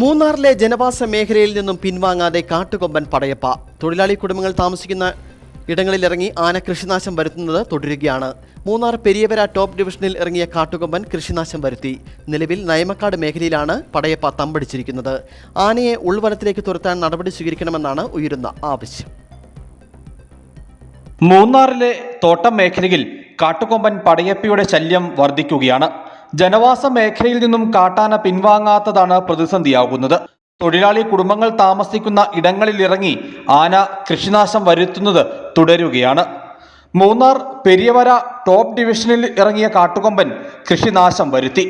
മൂന്നാറിലെ ജനവാസ മേഖലയിൽ നിന്നും പിൻവാങ്ങാതെ കാട്ടുകൊമ്പൻ പടയപ്പ. തൊഴിലാളി കുടുംബങ്ങൾ താമസിക്കുന്ന ഇടങ്ങളിലിറങ്ങി ആന കൃഷിനാശം വരുത്തുന്നത് തുടരുകയാണ്. മൂന്നാർ പെരിയവര ടോപ്പ് ഡിവിഷനിൽ ഇറങ്ങിയ കാട്ടുകൊമ്പൻ കൃഷിനാശം വരുത്തി. നിലവിൽ നയമക്കാട് മേഖലയിലാണ് പടയപ്പ തമ്പടിച്ചിരിക്കുന്നത്. ആനയെ ഉൾവനത്തിലേക്ക് തുരത്താൻ നടപടി സ്വീകരിക്കണമെന്നാണ് ഉയരുന്ന ആവശ്യം. മൂന്നാറിലെ തോട്ടം മേഖലയിൽ കാട്ടുകൊമ്പൻ പടയപ്പയുടെ ശല്യം വർദ്ധിക്കുകയാണ്. ജനവാസ മേഖലയിൽ നിന്നും കാട്ടാന പിൻവാങ്ങാത്തതാണ് പ്രതിസന്ധിയാകുന്നത് തൊഴിലാളി കുടുംബങ്ങൾ താമസിക്കുന്ന ഇടങ്ങളിലിറങ്ങി ആന കൃഷിനാശം വരുത്തുന്നത് തുടരുകയാണ് മൂന്നാർ പെരിയവര ടോപ്പ് ഡിവിഷനിൽ ഇറങ്ങിയ കാട്ടുകൊമ്പൻ കൃഷിനാശം വരുത്തി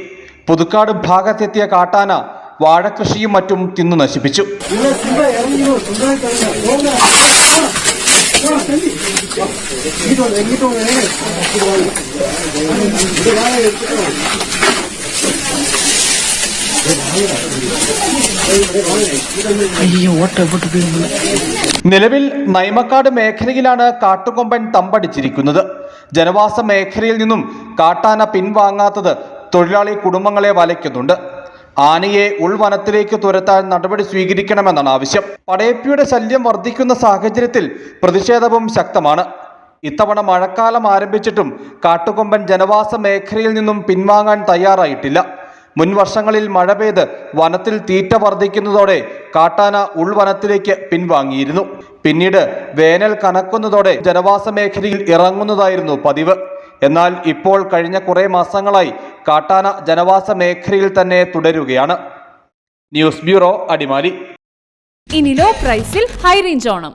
പുതുക്കാട് ഭാഗത്തെത്തിയ കാട്ടാന വാഴകൃഷിയും മറ്റും തിന്നു നശിപ്പിച്ചു നിലവിൽ നൈമക്കാട് മേഖലയിലാണ് കാട്ടുകൊമ്പൻ തമ്പടിച്ചിരിക്കുന്നത്. ജനവാസ മേഖലയിൽ നിന്നും കാട്ടാന പിൻവാങ്ങാത്തത് തൊഴിലാളി കുടുംബങ്ങളെ വലയ്ക്കുന്നുണ്ട്. ആനയെ ഉൾവനത്തിലേക്ക് തുരത്താൻ നടപടി സ്വീകരിക്കണമെന്നാണ് ആവശ്യം. പടയപ്പിയുടെ ശല്യം വർദ്ധിക്കുന്ന സാഹചര്യത്തിൽ പ്രതിഷേധവും ശക്തമാണ്. ഇത്തവണ മഴക്കാലം ആരംഭിച്ചിട്ടും കാട്ടുകൊമ്പൻ ജനവാസ മേഖലയിൽ നിന്നും പിൻവാങ്ങാൻ തയ്യാറായിട്ടില്ല. മുൻ വർഷങ്ങളിൽ മഴ പെയ്ത് വനത്തിൽ തീറ്റ വർദ്ധിക്കുന്നതോടെ കാട്ടാന ഉൾവനത്തിലേക്ക് പിൻവാങ്ങിയിരുന്നു. പിന്നീട് വേനൽ കനക്കുന്നതോടെ ജനവാസ മേഖലയിൽ ഇറങ്ങുന്നതായിരുന്നു പതിവ്. എന്നാൽ ഇപ്പോൾ കഴിഞ്ഞ കുറേ മാസങ്ങളായി കാട്ടാന ജനവാസ മേഖലയിൽ തന്നെ തുടരുകയാണ്. News bureau Adimali. ഇനി ലോ പ്രൈസിൽ ഹൈ റേഞ്ച് ഓണം.